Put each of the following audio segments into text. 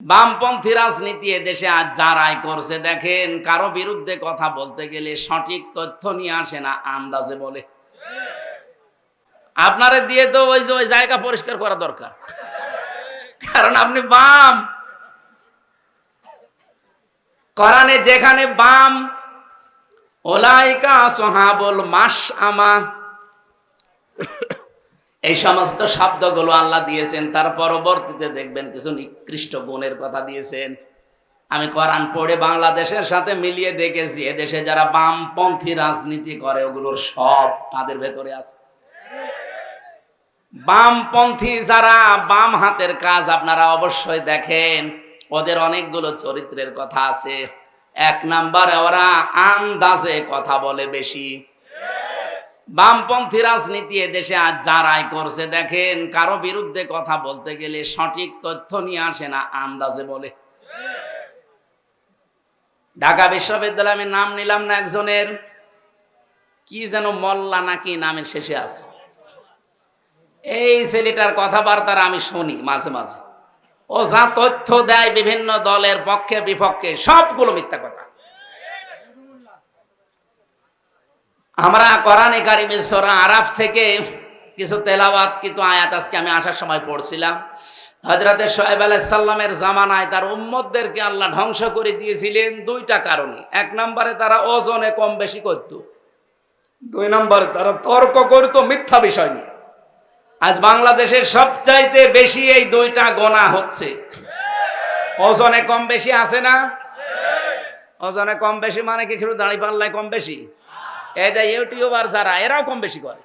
বামপন্থী রাজনীতি দেশে আজ যারাই করছে, দেখেন, কারও বিরুদ্ধে কথা বলতে গেলে সঠিক তথ্য নিয়ে আসে না, আন্দাজে বলে। আপনারে দিয়ে তো ওই যে ওই জায়গা পরিষ্কার করা দরকার। কারণ আপনি বাম। করানে যেখানে বাম, ওলাইকা সোহাবল মাস আমা এই সমস্ত শব্দগুলো আল্লাহ দিয়েছেন, তার পরবর্তীতে দেখবেন কিছু নিকৃষ্ট গুণের কথা দিয়েছেন। আমি কোরআন পড়ে বাংলাদেশের সাথে মিলিয়ে দেখেছি, এদেশে যারা বামপন্থী রাজনীতি করে, ওগুলোর সব তাদের ভেতরে আছে। বামপন্থী যারা, বাম হাতের কাজ আপনারা অবশ্যই দেখেন, ওদের অনেকগুলো চরিত্রের কথা আছে। এক নাম্বারে ওরা আন্দাজে কথা বলে বেশি। বামপন্থী রাজনীতি দেশে আজ যারাই করছে, দেখেন, কারও বিরুদ্ধে কথা বলতে গেলে সঠিক তথ্য নিয়ে আসে না, আন্দাজে বলে। ঢাকা বিশ্ববিদ্যালয়ে আমি নাম নিলাম না একজনের, কি যেন মল্লা নাকি নামের শেষে আছে। এই ছেলেটার কথাবার্তার আমি শুনি মাঝে মাঝে। ও যা তথ্য দেয় বিভিন্ন দলের পক্ষে বিপক্ষে সবগুলো মিথ্যা কথা। আমরা কোরআনে কারিমের সূরা আরাফ থেকে কিছু তেলাওয়াত কিন্তু আয়াত আজকে আমি আসার সময় পড়ছিলাম। হজরতে সোহেব আলাইসাল্লামের জামানায় তার উম্মতদেরকে আল্লাহ ধ্বংস করে দিয়েছিলেন দুইটা কারণে। এক নম্বরে তারা ওজনে কম বেশি করত। দুই নম্বরে তারা তর্ক করত মিথ্যা বিষয় নিয়ে। আজ বাংলাদেশের সবচাইতে বেশি এই দুইটা গোনা হচ্ছে। ওজনে কম বেশি আছে না? ওজনে কম বেশি মানে কি? শুধু দাঁড়ি পাল্লায় কম বেশি? ইউটিউবার যারা, এরাও কম বেশি করে।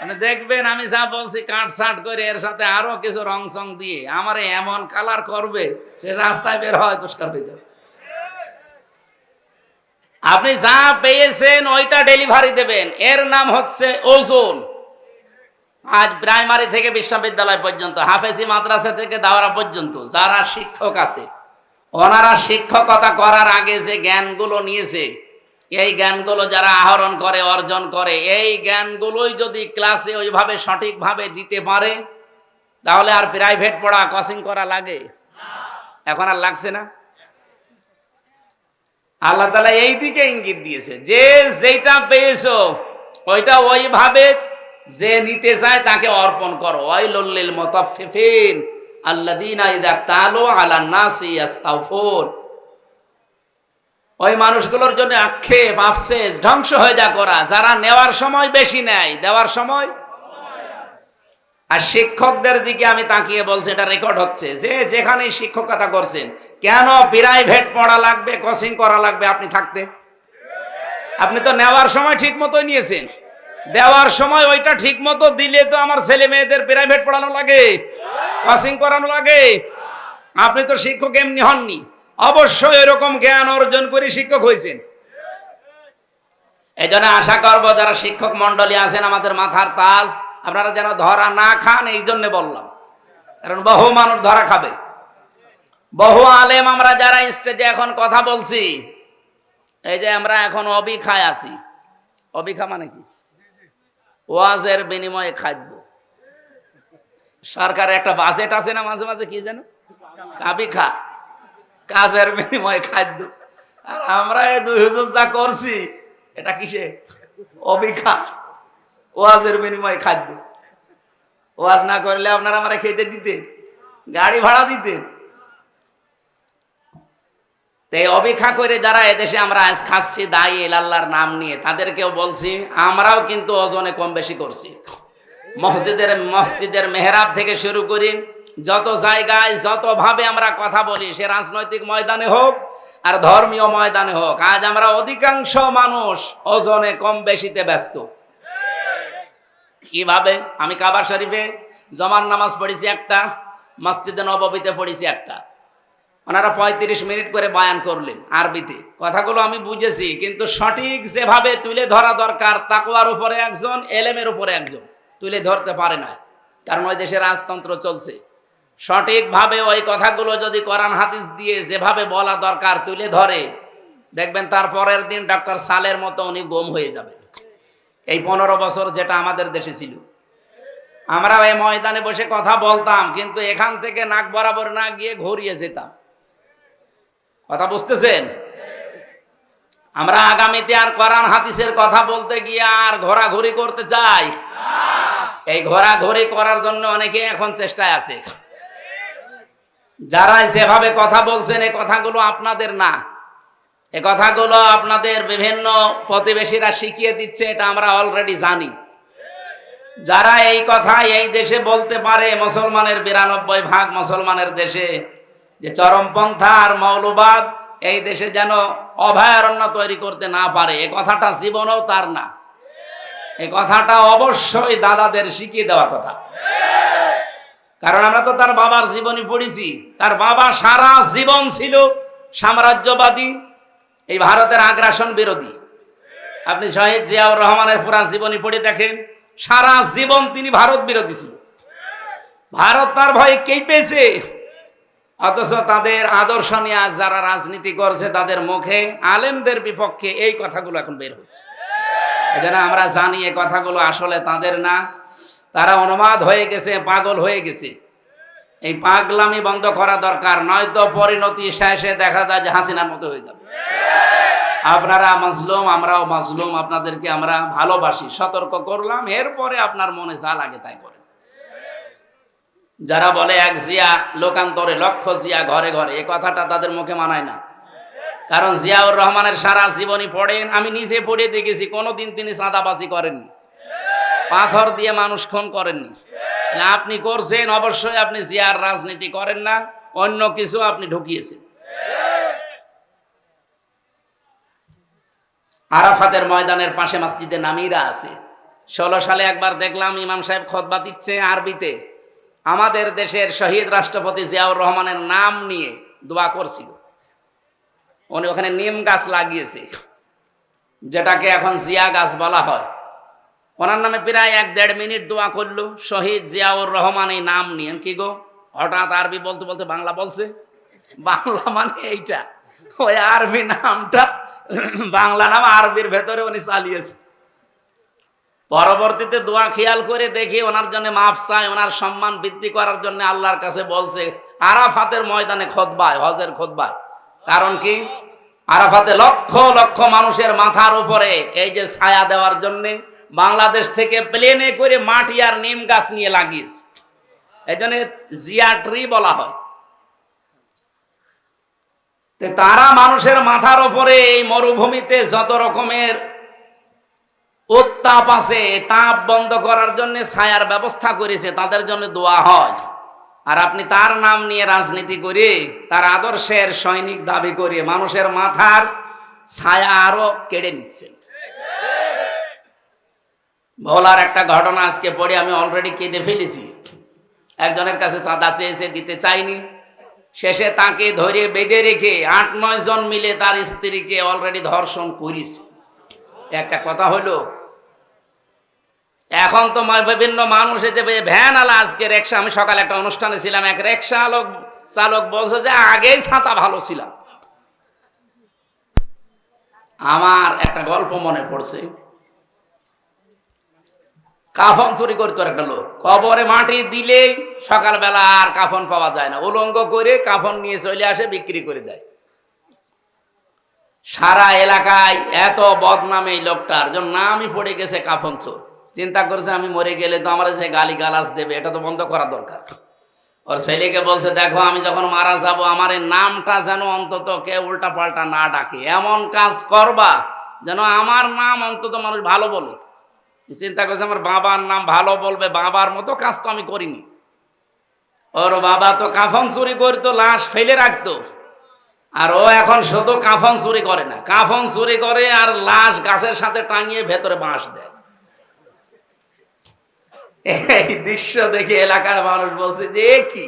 মানে দেখবেন আমি যা বলছি, কাট সাট করে এর সাথে আরও কিছু রং সং দিয়ে আমার এমন কালার করবে, সে রাস্তায় বের হয় আপনি যা পেয়েছেন, ওইটা ডেলিভারি দেবেন। এর নাম হচ্ছে ওজন। আজ প্রাইমারি থেকে বিশ্ববিদ্যালয় পর্যন্ত, হাফেজি মাদ্রাসা থেকে দাওয়ারা পর্যন্ত যারা শিক্ষক আছে, ওনারা শিক্ষকতা করার আগে যে জ্ঞানগুলো নিয়েছে এই জ্ঞানগুলো যারা আহরণ করে, অর্জন করে, এই জ্ঞানগুলোই যদি ক্লাসে ওইভাবে সঠিকভাবে দিতে পারে, তাহলে আর প্রাইভেট পড়া কোচিং করা লাগে? এখন আর লাগছে না? আল্লাহ তালা এই দিকে ইঙ্গিত দিয়েছে, যে যেটা পেয়েছ, ওইটা ওইভাবে যে নিতে চায় তাকে অর্পণ করো। ওই লল্লিল মতাফিফিন আল্লাদিনা ইদা তালো আলা নাসি আস্তাফুর ওই মানুষগুলোর জন্য আক্ষেপ, আফসেস, ধ্বংস হয়ে যা করা। যারা নেওয়ার সময় বেশি নেয়, দেওয়ার সময় আর শিক্ষকদের দিকে আমি তাকিয়ে বলছি, এটা রেকর্ড হচ্ছে। যে যেখানে শিক্ষকতা করছেন, কেন প্রাইভেট পড়া লাগবে কোচিং করা লাগবে আপনি থাকতে? আপনি তো নেওয়ার সময় ঠিক মতোই নিয়েছেন। দেওয়ার সময় ওইটা ঠিক মতো দিলে তো আমার ছেলে মেয়েদের প্রাইভেট পড়ানো লাগে কোচিং করানো লাগে। আপনি তো শিক্ষক এমনি হননি। অবশ্যই এরকম জ্ঞান অর্জন করে শিক্ষক হয়েছেন। এই জন্য আশা করব যারা শিক্ষক মন্ডলী আছেন, আমাদের মাথার তাজ, আপনারা যেন ধরা না খান, এই জন্য বললাম। কারণ বহু মানুষ ধরা খাবে। বহু আলেম আমরা যারা স্টেজে এখন কথা বলছি, এই যে আমরা এখন অবিখায় আছি। অবিখা মানে কি? ওয়াজের বিনিময়ে খাদ্য। সরকারের একটা বাজেট আছে না মাঝে মাঝে, কি যেন? কাবিখা। কাজের বিনিময়ে খাদ্য আর আমরা এই দুই হুজুর যা করছি, এটা কিসে? অবিখা ওয়াজের বিনিময়ে খাদ্য। ওয়াজ না করলে আপনারা আমরা খেতে দিতে গাড়ি ভাড়া দিতে এই অবিখা করে যারা এদেশে আমরা আজ খাচ্ছি দায়ী আল্লাহর নাম নিয়ে, তাদেরকেও বলছি, আমরাও কিন্তু ওজনে কম বেশি করছি। মসজিদের মসজিদের মেহরাব থেকে শুরু করি যত জায়গায় যত ভাবে আমরা কথা বলি, সে রাজনৈতিক ময়দানে হোক আর ধর্মীয় ময়দানে হোক, আজ আমরা অধিকাংশ মানুষ ওজনে কম বেশিতে ব্যস্ত। কীভাবে? আমি কাবার শরীফে জমান নামাজ পড়েছি একটা, মসজিদে নববীতে পড়েছি একটা। ওনারা পঁয়ত্রিশ মিনিট করে বয়ান করলেন আরবিতে। কথাগুলো আমি বুঝেছি, কিন্তু সঠিক যেভাবে তুলে ধরা দরকার তাকুয়ার উপরে একজন, এলেমের উপরে একজন, তুলে ধরতে পারে না। কারণ ওই দেশে রাজতন্ত্র চলছে। সঠিকভাবে ওই কথাগুলো যদি কোরআন হাদিস দিয়ে যেভাবে বলা দরকার তুলে ধরে, দেখবেন তার পরের দিন ডক্টর সালের মতো উনি গম হয়ে যাবে। এই পনেরো বছর যেটা আমাদের দেশে ছিল। আমরা এই ময়দানে বসে কথা বলতাম, কিন্তু এখান থেকে নাক বরাবর না গিয়ে ঘুরিয়ে যেতাম। কথা বুঝতেছেন? আমরা আগামীতে আর কোরআন হাদিসের কথা বলতে গিয়ে আর ঘোরাঘুরি করতে চাই। এই ঘোরাঘুরি করার জন্য অনেকে এখন চেষ্টায় আছে। যারা যেভাবে কথা বলছেন এই কথাগুলো আপনাদের না। এ কথাগুলো আপনাদের বিভিন্ন প্রতিবেশীরা শিখিয়ে দিচ্ছে, এটা আমরা অলরেডি জানি। যারা এই কথা এই দেশে বলতে পারে, মুসলমানের বিরানব্বই ভাগ মুসলমানের দেশে, যে চরমপন্থা আর মৌলবাদ এই দেশে যেন অভয়ারণ্য তৈরি করতে না পারে, এ কথাটা জীবনেও তার না। এ কথাটা অবশ্যই দাদাদের শিখিয়ে দেওয়ার কথা। কারণ আমরা তো তার বাবার জীবনী পড়েছি। তার বাবা সারা জীবন ছিল সাম্রাজ্যবাদী, এই ভারতের আগ্রাসন বিরোধী। আপনি শহীদ জিয়াউর রহমানের পুরা জীবনী পড়ে দেখেন, সারা জীবন তিনি ভারত বিরোধী ছিল। ভারত তার ভয়ে কেঁপেছে অথচ তাদের আদর্শ নিয়ে আজ যারা রাজনীতি করছে, তাদের মুখে আলেমদের বিপক্ষে এই কথাগুলো এখন বের হচ্ছে। আমরা জানি এই কথাগুলো আসলে তাদের না। তারা অনুমাদ হয়ে গেছে, পাগল হয়ে গেছে। এই পাগলামি বন্ধ করা দরকার, নয়তো পরিণতি শেষে দেখা যায় যে হাসিনার মতো হয়ে যাবে। আপনারা মাজলুম, আমরাও মাজলুম, আপনাদেরকে আমরা ভালোবাসি, সতর্ক করলাম, এরপরে আপনার মনে যা লাগে তাই করেন। যারা বলে এক জিয়া লোকান্তরে, লক্ষ জিয়া ঘরে ঘরে, এ কথাটা তাদের মুখে মানায় না। কারণ জিয়াউর রহমানের সারা জীবনী পড়েন, আমি নিজে পড়ে দেখেছি, কোনোদিন তিনি চাঁদাবাজি করেননি। পাথর দিয়ে মানুষ খুন করেননি। আপনি করছেন, অবশ্যই আপনি জিয়ার রাজনীতি করেন না, অন্য কিছু আপনি ঢুকিয়েছেন। আরাফাতের ময়দানের পাশে মসজিদে নামিরা আছে। ষোলো সালে একবার দেখলাম ইমাম সাহেব খতবা দিচ্ছে আরবিতে। আমাদের দেশের শহীদ রাষ্ট্রপতি জিয়াউর রহমানের নাম নিয়ে দোয়া করছিল। উনি ওখানে নিম গাছ লাগিয়েছে, যেটাকে এখন জিয়া গাছ বলা হয়। ওনার নামে প্রায় এক দেড় মিনিট দোয়া করল, শহীদ জিয়াউর রহমান এই নাম নিয়ে কি গো? হঠাৎ আরবি বলতে বলতে বাংলা বলছে? বাংলা মানে এইটা। ওই আরবি নামটা, বাংলা নাম আরবির ভেতরে উনি চালিয়েছে। পরবর্তীতে দোয়া খেয়াল করে দেখি ওনার জন্য মাফ চায়, ওনার সম্মান বৃদ্ধি করার জন্য আল্লাহর কাছে বলছে, আরাফাতের ময়দানে খোদবায়, হজের খোদবায়। কারণ কি? আরাফাতে লক্ষ লক্ষ মানুষের মাথার উপরে এই যে ছায়া দেওয়ার জন্য বাংলাদেশ থেকে প্লেনে করে মাটি আর নিম গাছ নিয়ে লাগিয়েছে এই জন্য জিয়া ট্রি বলা হয়। তারা মানুষের মাথার উপরে এই মরুভূমিতে যত রকমের উত্তাপ আছে, তাপ বন্ধ করার জন্য ছায়ার ব্যবস্থা করেছে, তাদের জন্য দোয়া হয়। আর আপনি তার নাম নিয়ে রাজনীতি করে, তার আদর্শের সৈনিক দাবি করে মানুষের মাথার ছায়া আরও কেড়ে নিচ্ছেন। ভোলার একটা ঘটনা আজকে পড়ে আমি অলরেডি কেঁদে ফেলেছি। একজনের কাছে চাঁদা চেয়েছে, দিতে চাইনি। শেষে তাকে ধরে বেঁধে রেখে আট, নয় জন মিলে তার স্ত্রীকে অলরেডি ধর্ষণ করিস একটা কথা হলো, এখন তো বিভিন্ন মানুষ এতে ভ্যান আলা, আজকে রিক্সা আমি সকালে একটা অনুষ্ঠানে ছিলাম, এক রিক্সা আলোক চালক বলছে যে, আগেই ছাতা ভালো ছিলাম আমার একটা গল্প মনে পড়ছে। কাফন চুরি করতো একটা লোক। কবরে মাটি দিলেই সকালবেলা আর কাফন পাওয়া যায় না। উলঙ্গ করে কাফন নিয়ে চলে আসে, বিক্রি করে দেয়। সারা এলাকায় এত বদনাম এই লোকটার জন্য নামই পড়ে গেছে কাফন চোর। চিন্তা করছে আমি মরে গেলে তো আমার সে গালি গালাজ দেবে, এটা তো বন্ধ করা দরকার। ওর ছেলেকে বলছে, দেখো, আমি যখন মারা যাব, আমার এই নামটা যেন অন্তত কে উল্টা পাল্টা না ডাকে। এমন কাজ করবা যেন আমার নাম অন্তত মানুষ ভালো বলে। চিন্তা করছে, আমার বাবার নাম ভালো বলবে, বাবার মতো কাজ তো আমি করিনি। ওর বাবা তো কাফন চুরি করতো, লাশ ফেলে রাখতো। আর ও এখন শুধু কাফন চুরি করে না, কাফন চুরি করে আর লাশ গাছের সাথে টাঙিয়ে ভেতরে বাঁশ দেয়। এই দৃশ্য দেখে এলাকার মানুষ বলছে যে কি?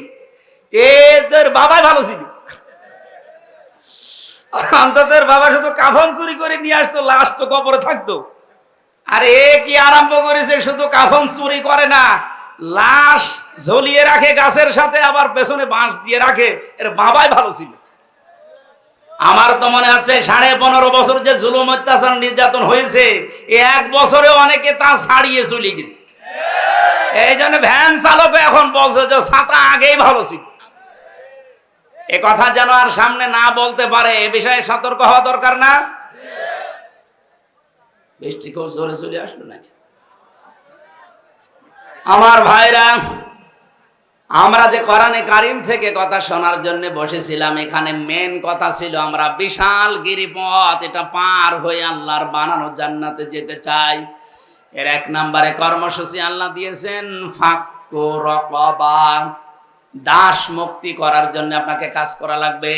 এ তোর বাবাই ভালো ছিল। অন্তত বাবা শুধু কাফন চুরি করে নিয়ে আসতো, লাশ তো কবরে থাকতো। আর এ কি আরম্ভ করেছে? শুধু কাফন চুরি করে না, লাশ ঝুলিয়ে রাখে, গাছের সাথে আবার পেছনে বাঁশ দিয়ে রাখে। এর বাবাই ভালো ছিল। আমার তো মনে আছে, সাড়ে পনেরো বছর যে জুলুম অত্যাচার নির্যাতন হয়েছে এক বছরে অনেকে তা ছাড়িয়ে চলে গেছে। এই জন্য ভ্যান চালক এখন বলছে যে ছাতা আগেই ভালো ছিল। এ কথা যেন আর সামনে না বলতে পারে, এ বিষয়ে সতর্ক হওয়া দরকার না। বৃষ্টি জোরে চলে আসলো নাকি? আমার ভাইরা, আমরা যে কোরআনে কারিম থেকে কথা শোনার জন্য বসেছিলাম, এখানে মেন কথা ছিল আমরা বিশাল গিরিপথ, এটা পার হয়ে আল্লাহর বানানো জান্নাতে যেতে চাই। এর এক নম্বরে কর্মসূচি আল্লাহ দিয়েছেন, ফাক্কু রকবা, দাস মুক্তি করার জন্য আপনাকে কাজ করা লাগবে।